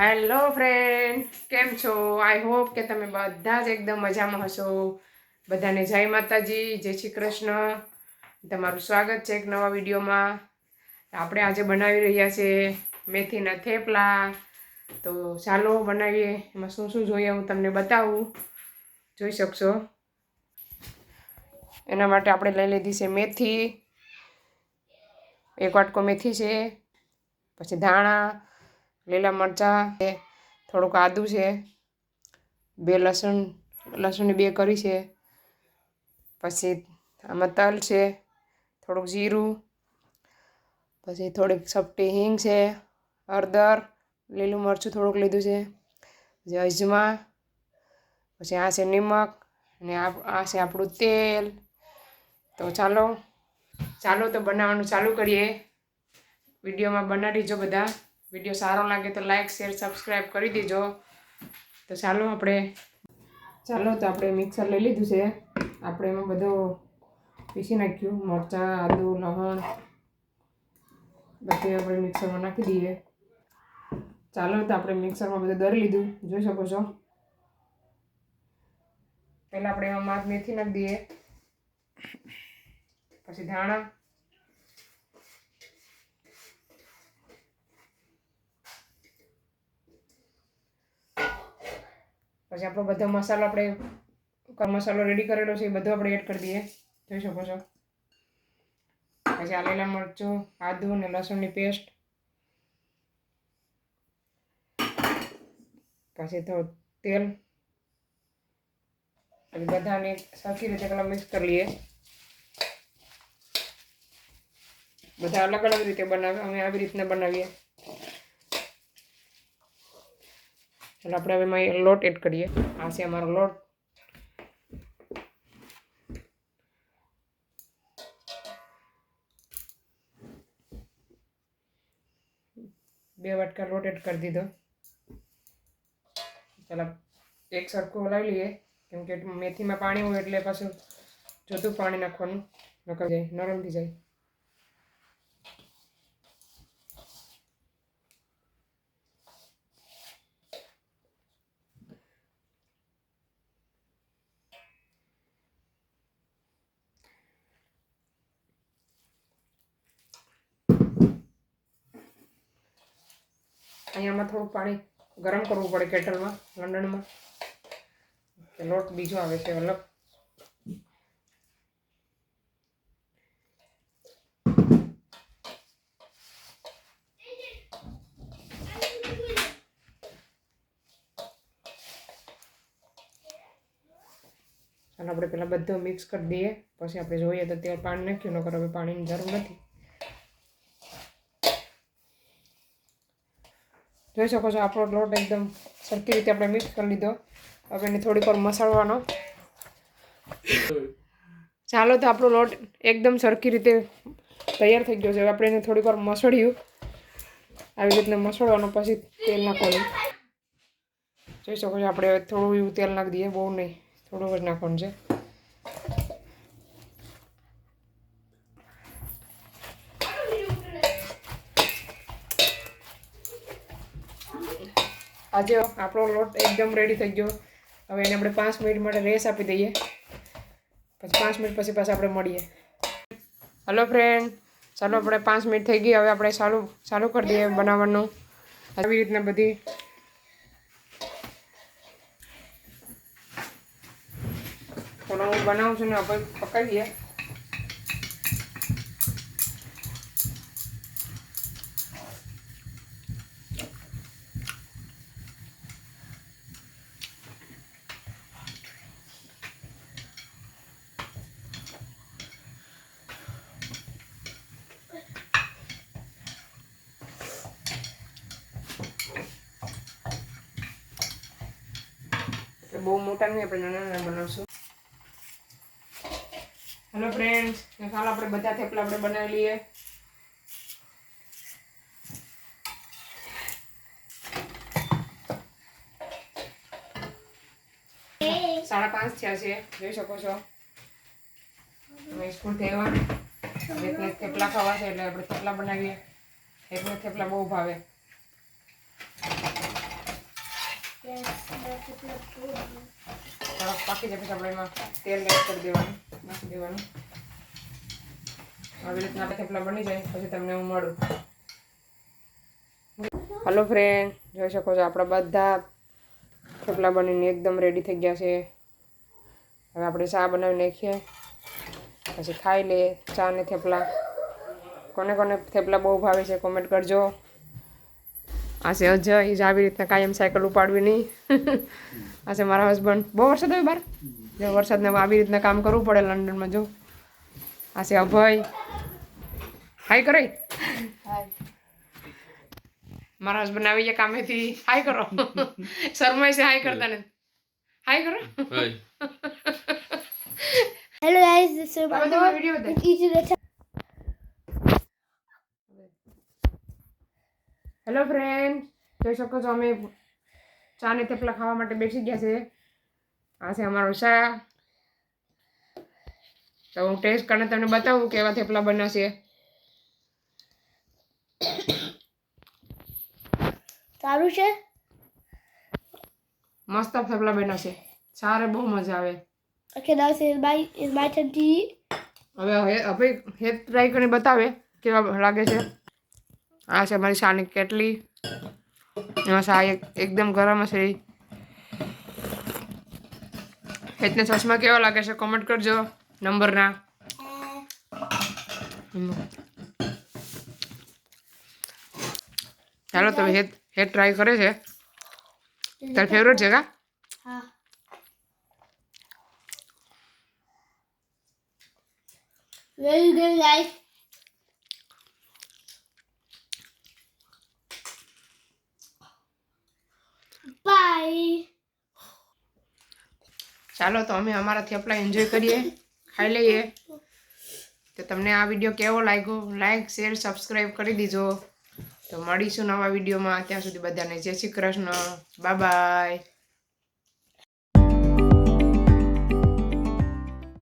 Hello friend કેમ છો? I hope કે તમે બધા જ એકદમ મજામાં હશો. બધાને જય માતાજી, જય શ્રી કૃષ્ણ. તમારું સ્વાગત છે એક નવા વિડીયોમાં. આપણે આજે બનાવી રહ્યા છે મેથીના થેપલા. તો ચાલો બનાવીએ. એમાં શું શું જોઈએ હું તમને બતાવું. જોઈ શકશો. એના માટે આપણે લઈ લીધી છે મેથી. એક વાટકો મેથી છે. પછી ધાણા. લીલા મરચાં છે, થોડુંક આદું છે, બે લસણ લસણની બે કરી છે, પછી આમાં તલ છે, થોડુંક જીરું, પછી થોડીક સપટી હિંગ છે, હળદર, લીલું મરચું થોડુંક લીધું છે, પછી અજમા, પછી આ છે નિમક, અને આ છે આપણું તેલ. તો ચાલો ચાલો તો બનાવવાનું ચાલુ કરીએ. વિડીયોમાં બનાવી જો બધા. વીડિયો સારો લાગે તો લાઈક શેર સબસ્ક્રાઈબ કરી દેજો. તો ચાલો આપણે, ચાલો તો આપણે મિક્સર લઈ લીધું છે. આપણે એમાં બધું પીસી નાખ્યું, મરચાં, આદુ લસણ બધું આપણે મિક્સરમાં નાખી દઈએ. ચાલો તો આપણે મિક્સરમાં બધું દરી લીધું. જોઈ શકો છો. પહેલાં આપણે એમાં માથ મેથી નાખી દઈએ. પછી ધાણા. પછી આપણો બધો મસાલો આપણે મસાલો રેડી કરેલો છે એ બધો આપણે એડ કરી દઈએ. જોઈ શકો છો. પછી આ લીલા મરચું, આદુ અને લસણની પેસ્ટ પછી થોડું તેલ. પછી બધાને સરખી રીતે પેલા મિક્સ કરી લઈએ. બધા અલગ અલગ રીતે બનાવે, અમે આવી રીતના બનાવીએ. ચાલો આપણે હવે એમાં લોટ એડ કરીએ આ છે અમારો લોટ બે વાટકા લોટ એડ કરી દીધો ચાલો એક સરખું હલાવી લઈએ કેમ કે મેથીમાં પાણી હોય એટલે પાછું જોતું પાણી નાખવાનું, નકર જાય નરમ થઈ જાય। અહીંયામાં થોડું પાણી ગરમ કરવું પડે કેટલમાં, લંડનમાં. કે લોટ બીજો આવે છે અલગ ચાલો આપણે પહેલાં બધું મિક્સ કરી દઈએ. પછી આપણે જોઈએ તો તેલ પાણી નાખ્યું, નકર હવે પાણીની જરૂર નથી. જોઈ શકો છો, આપણો લોટ એકદમ સરખી રીતે આપણે મિક્સ કરી લીધો. હવે એને થોડીક વાર મસાળવાનો. ચાલો તો આપણો લોટ એકદમ સરખી રીતે તૈયાર થઈ ગયો છે. હવે આપણે એને થોડીક વાર મસળ્યું. આવી રીતના મસળવાનો પછી તેલ નાખવાનું. જોઈ શકો છો, આપણે થોડું એવું તેલ નાખી દઈએ. બહુ નહીં થોડુંક જ નાખવાનું છે. આજે આપણો લોટ એકદમ રેડી થઈ ગયો. હવે એને આપણે પાંચ મિનિટ માટે રેસ આપી દઈએ. પછી પાંચ મિનિટ પછી પાછા આપણે મળીએ. હલો ફ્રેન્ડ ચાલો આપણે પાંચ મિનિટ થઈ ગઈ. હવે આપણે ચાલુ ચાલુ કરી દઈએ બનાવવાનું. આવી રીતના બધી થોડો હું બનાવું છું ને, આપણે પકાવીએ. બહુ મોટા નહીં, આપણે નાના નાના બનાવશું. હેલો ફ્રેન્ડ્સ હાલ આપણે બધા થેપલા આપણે બનાવી લઈએ. સાડા પાંચ થયા છે, જોઈ શકો છો. અમે સ્કૂલથી આવ્યા. થેપલા ખાવા છે, એટલે આપણે થેપલા બનાવીએ. એકને થેપલા બહુ ભાવે. થોડાક પાકી જાય પછી આપણે એમાં તેલ એડ કરી દેવાનું, નાખી દેવાનું. આવી રીતના થેપલા બની જાય, પછી તમને હું મળું. હલો ફ્રેન્ડ જોઈ શકો છો આપણા બધા થેપલા બનીને એકદમ રેડી થઈ ગયા છે. હવે આપણે ચા બનાવી નાખીએ, પછી ખાઈ લઈએ ચા ને થેપલા. કોને કોને થેપલા બહુ ભાવે છે કોમેન્ટ કરજો. આ છે અજય જ આવી રીતના કાયમ સાયકલ ઉપાડવી નહીં. આ છે મારા હસબન્ડ બહુ વરસાદ આવ્યો બાર? જો વરસાદને આવી રીતના કામ કરવું પડે લંડનમાં જો. આ છે અભય હાય કરે મારા હસબન્ડ આવી ગયા કામેથી. હાય કરો શરમાય છે હાય કરતા ને હાય કરો હેલો ગાઈઝ this is તમે વીડિયો હેલો ફ્રેન્ડ જોઈ શકો છો અમે ચા ને થેપલા ખાવા માટે બેસી ગયા છે. આ છે અમારો શા તો હું ટેસ્ટ કરીને તમને બતાવું કેવા થેપલા બન્યા છે સારું છે? મસ્ત થેપલા બન્યા છે સારે બહુ મજા આવે. Okay now by turn to eat. હવે હવે હેત ટ્રાય કરીને બતાવે કેવા લાગે છે. આ છે મારી શાની કેટલી એમાં શા એક એકદમ ગરમ હશે હેતને ચશ્મા કેવા લાગે છે કોમેન્ટ કરજો નંબરના હમ. ચાલો તો હેત હેત ટ્રાય કરે છે તાર ફેવરેટ છે કા હા Very good Bye. ચાલો તો અમે અમારા થેપલા એન્જોય કરીએ. ખાઈ લઈએ. તો તમને આ વીડિયો કેવો લાગ્યો? લાઈક શેર સબસ્ક્રાઈબ કરી દીજો. તો મળીશું નવા વિડીયોમાં ત્યાં સુધી બધાને જય શ્રી કૃષ્ણ. Bye bye